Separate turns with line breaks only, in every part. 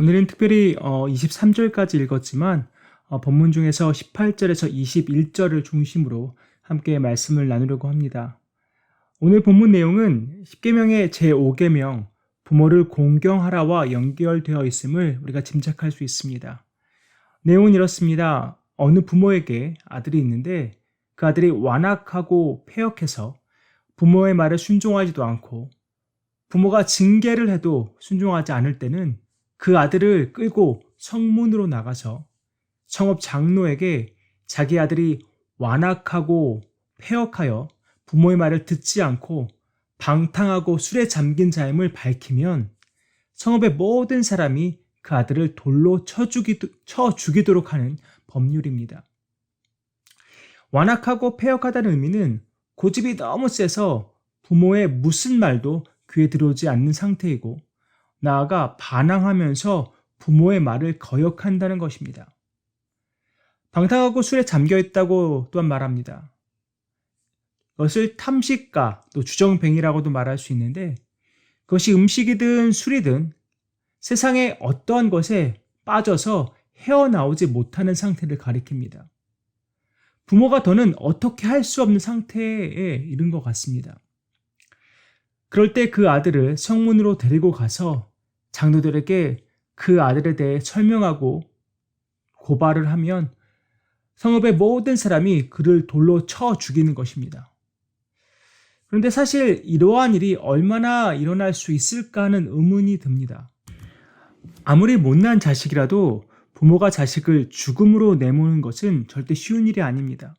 오늘은 특별히 어, 23절까지 읽었지만 어, 본문 중에서 18절에서 21절을 중심으로 함께 말씀을 나누려고 합니다. 오늘 본문 내용은 10계명의 제5계명 부모를 공경하라와 연결되어 있음을 우리가 짐작할 수 있습니다. 내용은 이렇습니다. 어느 부모에게 아들이 있는데 그 아들이 완악하고 폐역해서 부모의 말을 순종하지도 않고 부모가 징계를 해도 순종하지 않을 때는 그 아들을 끌고 성문으로 나가서 성읍 장로에게 자기 아들이 완악하고 폐역하여 부모의 말을 듣지 않고 방탕하고 술에 잠긴 자임을 밝히면 성읍의 모든 사람이 그 아들을 돌로 쳐, 죽이도, 쳐 죽이도 록 하는 법률입니다. 완악하고 폐역하다는 의미는 고집이 너무 세서 부모의 무슨 말도 귀에 들어오지 않는 상태이고 나아가 반항하면서 부모의 말을 거역한다는 것입니다. 방탕하고 술에 잠겨 있다고 또한 말합니다. 이것을 탐식가, 또 주정뱅이라고도 말할 수 있는데 그것이 음식이든 술이든 세상의 어떠한 것에 빠져서 헤어나오지 못하는 상태를 가리킵니다. 부모가 더는 어떻게 할 수 없는 상태에 이른 것 같습니다. 그럴 때 그 아들을 성문으로 데리고 가서 장로들에게 그 아들에 대해 설명하고 고발을 하면 성읍의 모든 사람이 그를 돌로 쳐 죽이는 것입니다. 그런데 사실 이러한 일이 얼마나 일어날 수 있을까 하는 의문이 듭니다. 아무리 못난 자식이라도 부모가 자식을 죽음으로 내모는 것은 절대 쉬운 일이 아닙니다.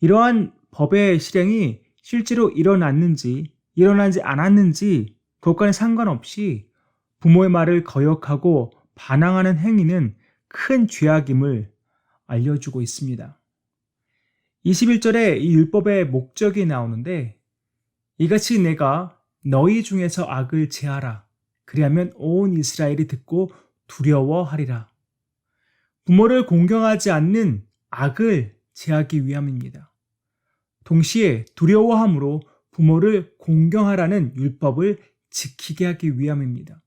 이러한 법의 실행이 실제로 일어났는지 일어나지 않았는지 그것과는 상관없이 부모의 말을 거역하고 반항하는 행위는 큰 죄악임을 알려주고 있습니다. 21절에 이 율법의 목적이 나오는데 이같이 내가 너희 중에서 악을 제하라. 그리하면 온 이스라엘이 듣고 두려워하리라. 부모를 공경하지 않는 악을 제하기 위함입니다. 동시에 두려워함으로 부모를 공경하라는 율법을 지키게 하기 위함입니다.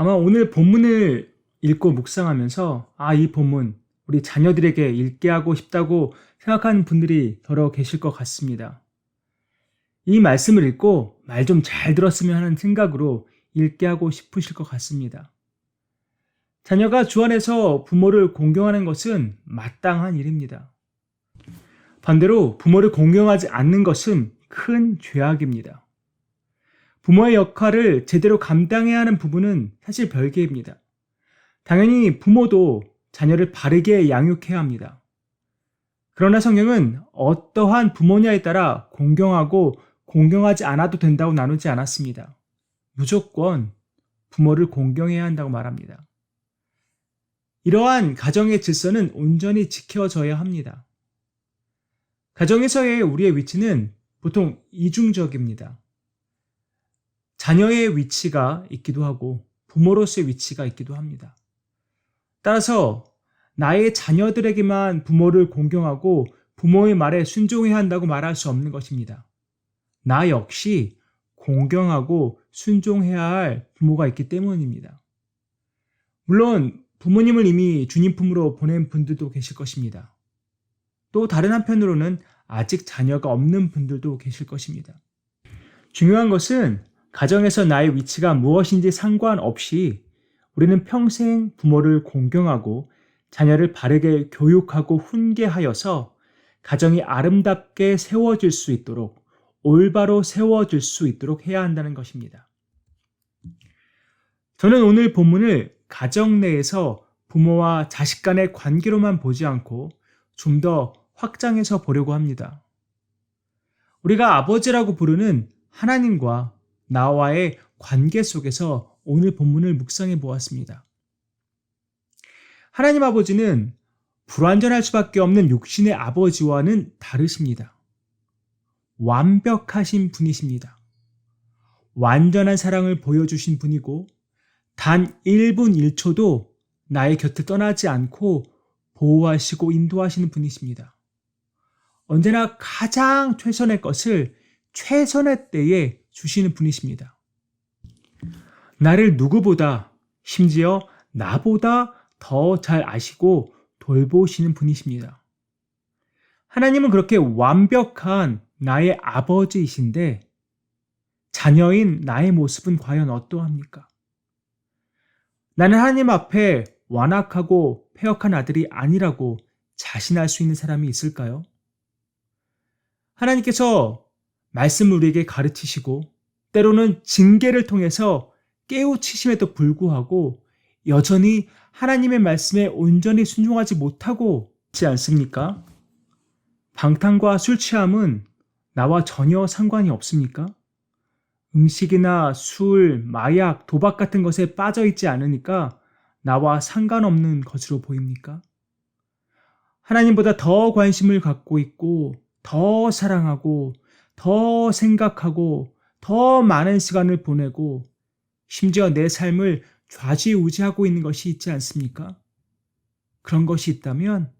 아마 오늘 본문을 읽고 묵상하면서 아, 이 본문 우리 자녀들에게 읽게 하고 싶다고 생각하는 분들이 더러 계실 것 같습니다. 이 말씀을 읽고 말 좀 잘 들었으면 하는 생각으로 읽게 하고 싶으실 것 같습니다. 자녀가 주 안에서 부모를 공경하는 것은 마땅한 일입니다. 반대로 부모를 공경하지 않는 것은 큰 죄악입니다. 부모의 역할을 제대로 감당해야 하는 부분은 사실 별개입니다. 당연히 부모도 자녀를 바르게 양육해야 합니다. 그러나 성경은 어떠한 부모냐에 따라 공경하고 공경하지 않아도 된다고 나누지 않았습니다. 무조건 부모를 공경해야 한다고 말합니다. 이러한 가정의 질서는 온전히 지켜져야 합니다. 가정에서의 우리의 위치는 보통 이중적입니다. 자녀의 위치가 있기도 하고 부모로서의 위치가 있기도 합니다. 따라서 나의 자녀들에게만 부모를 공경하고 부모의 말에 순종해야 한다고 말할 수 없는 것입니다. 나 역시 공경하고 순종해야 할 부모가 있기 때문입니다. 물론 부모님을 이미 주님 품으로 보낸 분들도 계실 것입니다. 또 다른 한편으로는 아직 자녀가 없는 분들도 계실 것입니다. 중요한 것은 가정에서 나의 위치가 무엇인지 상관없이 우리는 평생 부모를 공경하고 자녀를 바르게 교육하고 훈계하여서 가정이 아름답게 세워질 수 있도록 올바로 세워질 수 있도록 해야 한다는 것입니다. 저는 오늘 본문을 가정 내에서 부모와 자식 간의 관계로만 보지 않고 좀 더 확장해서 보려고 합니다. 우리가 아버지라고 부르는 하나님과 나와의 관계 속에서 오늘 본문을 묵상해 보았습니다. 하나님 아버지는 불완전할 수밖에 없는 육신의 아버지와는 다르십니다. 완벽하신 분이십니다. 완전한 사랑을 보여주신 분이고, 단 1분 1초도 나의 곁을 떠나지 않고 보호하시고 인도하시는 분이십니다. 언제나 가장 최선의 것을 최선의 때에 주시는 분이십니다. 나를 누구보다 심지어 나보다 더 잘 아시고 돌보시는 분이십니다. 하나님은 그렇게 완벽한 나의 아버지이신데 자녀인 나의 모습은 과연 어떠합니까? 나는 하나님 앞에 완악하고 폐역한 아들이 아니라고 자신할 수 있는 사람이 있을까요? 하나님께서 말씀을 우리에게 가르치시고 때로는 징계를 통해서 깨우치심에도 불구하고 여전히 하나님의 말씀에 온전히 순종하지 못하고 있지 않습니까? 방탕과 술 취함은 나와 전혀 상관이 없습니까? 음식이나 술, 마약, 도박 같은 것에 빠져 있지 않으니까 나와 상관없는 것으로 보입니까? 하나님보다 더 관심을 갖고 있고, 더 사랑하고, 더 생각하고, 더 많은 시간을 보내고, 심지어 내 삶을 좌지우지하고 있는 것이 있지 않습니까? 그런 것이 있다면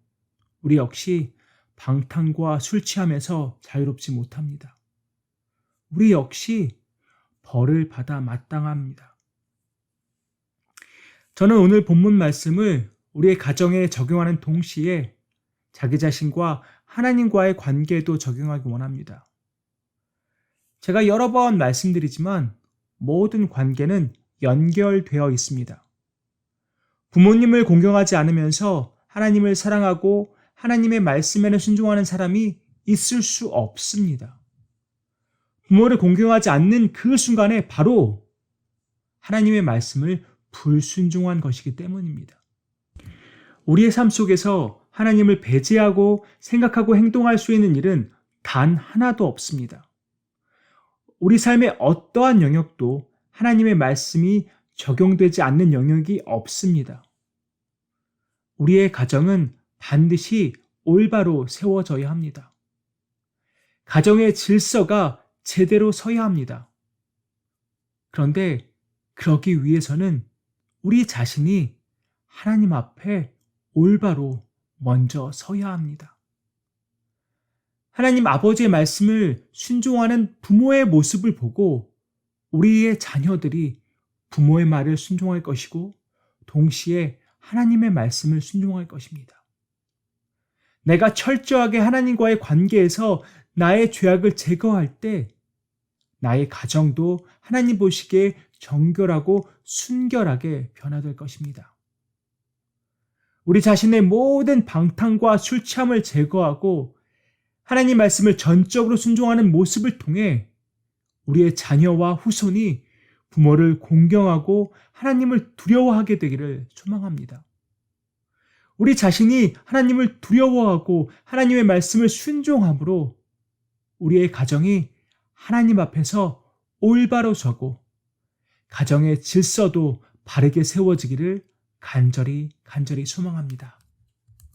우리 역시 방탕과 술 취함에서 자유롭지 못합니다. 우리 역시 벌을 받아 마땅합니다. 저는 오늘 본문 말씀을 우리의 가정에 적용하는 동시에 자기 자신과 하나님과의 관계에도 적용하기 원합니다. 제가 여러 번 말씀드리지만 모든 관계는 연결되어 있습니다. 부모님을 공경하지 않으면서 하나님을 사랑하고 하나님의 말씀에는 순종하는 사람이 있을 수 없습니다. 부모를 공경하지 않는 그 순간에 바로 하나님의 말씀을 불순종한 것이기 때문입니다. 우리의 삶 속에서 하나님을 배제하고 생각하고 행동할 수 있는 일은 단 하나도 없습니다. 우리 삶의 어떠한 영역도 하나님의 말씀이 적용되지 않는 영역이 없습니다. 우리의 가정은 반드시 올바로 세워져야 합니다. 가정의 질서가 제대로 서야 합니다. 그런데 그러기 위해서는 우리 자신이 하나님 앞에 올바로 먼저 서야 합니다. 하나님 아버지의 말씀을 순종하는 부모의 모습을 보고 우리의 자녀들이 부모의 말을 순종할 것이고 동시에 하나님의 말씀을 순종할 것입니다. 내가 철저하게 하나님과의 관계에서 나의 죄악을 제거할 때 나의 가정도 하나님 보시기에 정결하고 순결하게 변화될 것입니다. 우리 자신의 모든 방탕과 술 취함을 제거하고 하나님 말씀을 전적으로 순종하는 모습을 통해 우리의 자녀와 후손이 부모를 공경하고 하나님을 두려워하게 되기를 소망합니다. 우리 자신이 하나님을 두려워하고 하나님의 말씀을 순종함으로 우리의 가정이 하나님 앞에서 올바로 서고 가정의 질서도 바르게 세워지기를 간절히 간절히 소망합니다.